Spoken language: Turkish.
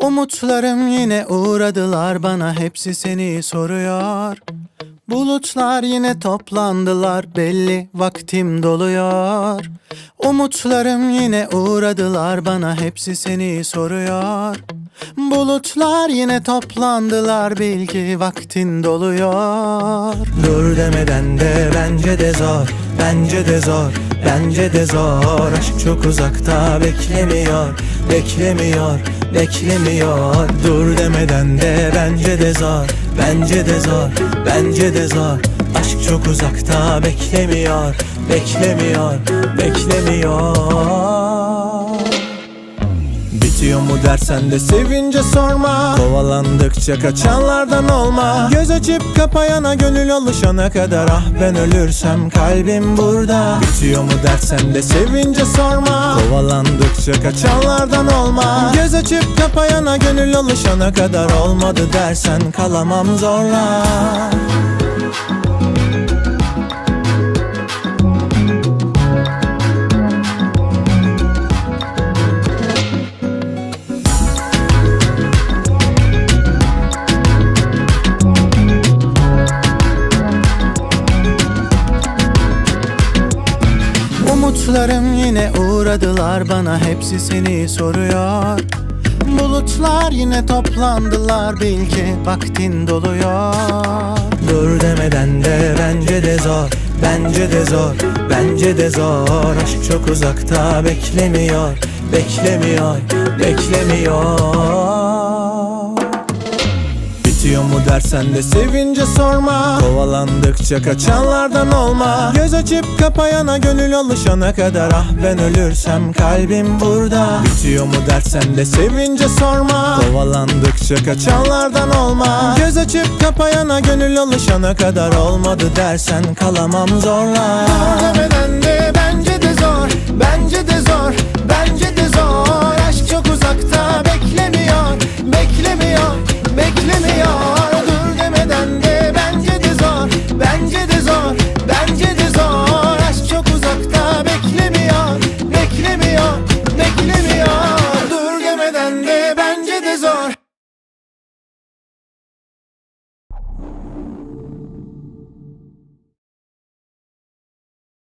Umutlarım yine uğradılar bana hepsi seni soruyor. Bulutlar yine toplandılar belli vaktim doluyor. Umutlarım yine uğradılar bana hepsi seni soruyor. Bulutlar yine toplandılar bil ki vaktin doluyor. Dur demeden de bence de zor Bence de zor Bence de zor. Aşk çok uzakta beklemiyor Beklemiyor Beklemiyor. Dur demeden de bence de zor Bence de zor Bence de zor. Aşk çok uzakta beklemiyor Beklemiyor Beklemiyor dersen de sevince sorma. Kovalandıkça kaçanlardan olma. Göz açıp kapayana gönül alışana kadar. Ah ben ölürsem kalbim burada. Bitiyor mu dersen de sevince sorma. Kovalandıkça kaçanlardan olma. Göz açıp kapayana gönül alışana kadar. Olmadı dersen kalamam zorla Umutlarım yine uğradılar bana hepsi seni soruyor. Bulutlar yine toplandılar bil ki vaktin doluyor. Dur demeden de bence de zor Bence de zor Bence de zor. Aşk çok uzakta beklemiyor Beklemiyor Beklemiyor Bitiyor mu dersen de sevince sorma. Kovalandıkça kaçanlardan olma. Göz açıp kapayana gönül alışana kadar. Ah ben ölürsem kalbim burada. Bitiyor mu dersen de sevince sorma. Kovalandıkça kaçanlardan olma. Göz açıp kapayana gönül alışana kadar. Olmadı dersen kalamam zorla